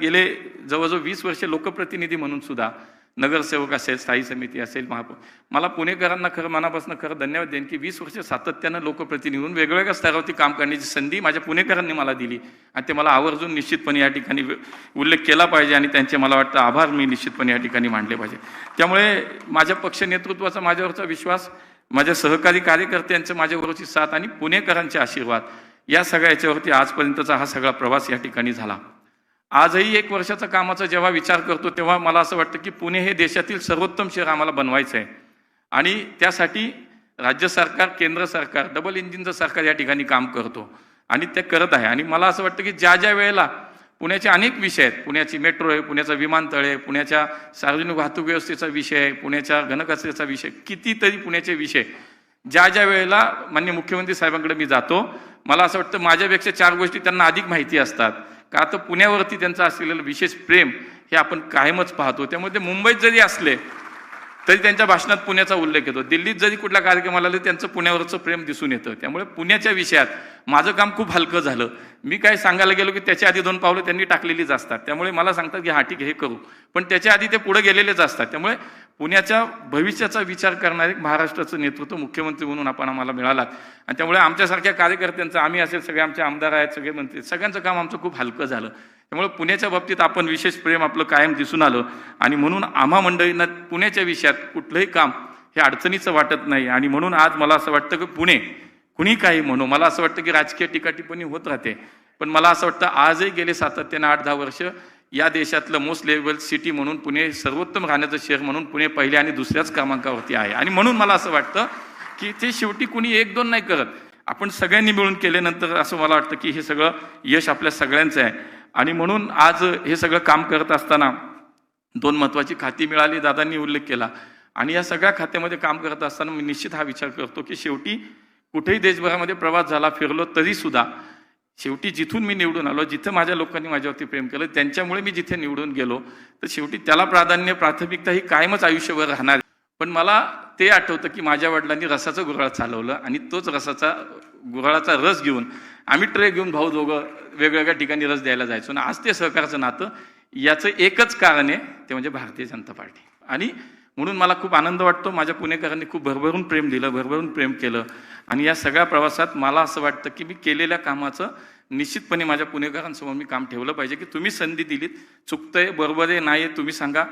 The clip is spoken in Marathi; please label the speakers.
Speaker 1: गेले जवळजवळ वीस वर्षे लोकप्रतिनिधी म्हणून सुद्धा नगरसेवक असेल स्थायी समिती असेल महापौर मला पुणेकरांना खरं मनापासून खरं धन्यवाद देईन की वीस वर्ष सातत्यानं लोकप्रतिनिधी म्हणून वेगवेगळ्या स्तरावरती काम करण्याची संधी माझ्या पुणेकरांनी मला दिली आणि ते मला आवर्जून निश्चितपणे या ठिकाणी उल्लेख केला पाहिजे आणि त्यांचे मला वाटतं आभार मी निश्चितपणे या ठिकाणी मांडले पाहिजे. त्यामुळे माझ्या पक्ष नेतृत्वाचा माझ्यावरचा विश्वास माझ्या सहकारी कार्यकर्त्यांचं माझ्याबरोबरची साथ आणि पुणेकरांचे आशीर्वाद या सगळ्या याच्यावरती आजपर्यंतचा हा सगळा प्रवास या ठिकाणी झाला. आजही एक वर्षाचा कामाचा जेव्हा विचार करतो तेव्हा मला असं वाटतं की पुणे हे देशातील सर्वोत्तम शहर आम्हाला बनवायचं आहे आणि त्यासाठी राज्य सरकार केंद्र सरकार डबल इंजिनचं सरकार या ठिकाणी काम करतो. आणि ते करत आहे. आणि मला असं वाटतं की ज्या ज्या वेळेला पुण्याचे अनेक विषय आहेत पुण्याची मेट्रो आहे पुण्याचं विमानतळ आहे पुण्याच्या सार्वजनिक वाहतूक व्यवस्थेचा विषय आहे पुण्याच्या घनकचऱ्याचा विषय कितीतरी पुण्याचे विषय ज्या ज्या वेळेला मान्य मुख्यमंत्री साहेबांकडे मी जातो मला असं वाटतं माझ्यापेक्षा चार गोष्टी त्यांना अधिक माहिती असतात. का तर पुण्यावरती त्यांचं असलेलं विशेष प्रेम हे आपण कायमच पाहतो. त्यामुळे ते मुंबईत जरी असले तरी त्यांच्या भाषणात पुण्याचा उल्लेख येतो. दिल्लीत जरी कुठल्या कार्यक्रमाला आले त्यांचं पुण्यावरचं प्रेम दिसून येतं. त्यामुळे पुण्याच्या विषयात माझं काम खूप हलकं झालं. मी काय सांगायला गेलो की त्याच्या आधी दोन पावलं त्यांनी टाकलेलीच असतात. त्यामुळे मला सांगतात की हा ठीक हे करू. पण त्याच्या आधी ते पुढे गेलेलेच असतात. त्यामुळे पुण्याच्या भविष्याचा विचार करणारे महाराष्ट्राचं नेतृत्व मुख्यमंत्री म्हणून आपण आम्हाला मिळालात. आणि त्यामुळे आमच्यासारख्या कार्यकर्त्यांचं आम्ही असेल सगळे आमचे आमदार आहेत सगळे मंत्री सगळ्यांचं काम आमचं खूप हलकं झालं. त्यामुळे पुण्याच्या बाबतीत आपण विशेष प्रेम आपलं कायम दिसून आलं. आणि म्हणून आम्हा मंडळींना पुण्याच्या विषयात कुठलंही काम हे अडचणीचं वाटत नाही. आणि म्हणून आज मला असं वाटतं की पुणे कुणी काही म्हणू मला असं वाटतं की राजकीय टीका होत राहते. पण मला असं वाटतं आजही गेले सातत्यानं आठ दहा वर्ष या देशातलं मोस्ट लेवल सिटी म्हणून पुणे सर्वोत्तम राहण्याचं शहर म्हणून पुणे पहिल्या आणि दुसऱ्याच क्रमांकावरती आहे. आणि म्हणून मला असं वाटतं की ते शेवटी कुणी एक दोन नाही करत. आपण सगळ्यांनी मिळून केल्यानंतर असं मला वाटतं की हे सगळं यश आपल्या सगळ्यांचं आहे. आणि म्हणून आज हे सगळं काम करत असताना दोन महत्त्वाची खाती मिळाली दादांनी उल्लेख केला. आणि या सगळ्या खात्यामध्ये काम करत असताना मी निश्चित हा विचार करतो की शेवटी कुठेही देशभरामध्ये प्रवास झाला फिरलो तरीसुद्धा शेवटी जिथून मी निवडून आलो जिथं माझ्या लोकांनी माझ्यावरती प्रेम केलं त्यांच्यामुळे मी जिथे निवडून गेलो तर शेवटी त्याला प्राधान्य प्राथमिकता ही कायमच आयुष्यभर राहणार पण मला ते आठवतं की माझ्या वडिलांनी रसाचं गुराळ चालवलं आणि तोच रसाचा गुराळाचा रस घेऊन आम्ही ट्रे घेऊन भाऊ दोघं वेगवेगळ्या ठिकाणी रस द्यायला जायचो. आणि आज ते सहकाराचं नातं याचं एकच कारण आहे ते म्हणजे भारतीय जनता पार्टी. आणि म्हणून मला खूप आनंद वाटतो. माझ्या पुणेकरांनी खूप भरभरून प्रेम दिलं भरभरून प्रेम केलं. आणि या सगळ्या प्रवासात मला असं वाटतं की मी केलेल्या कामाचं निश्चितपणे माझ्या पुणेकरांसमोर मी काम ठेवलं पाहिजे की तुम्ही संधी दिलीत. चुकतंय बरोबर आहे नाही आहे, तुम्ही सांगा.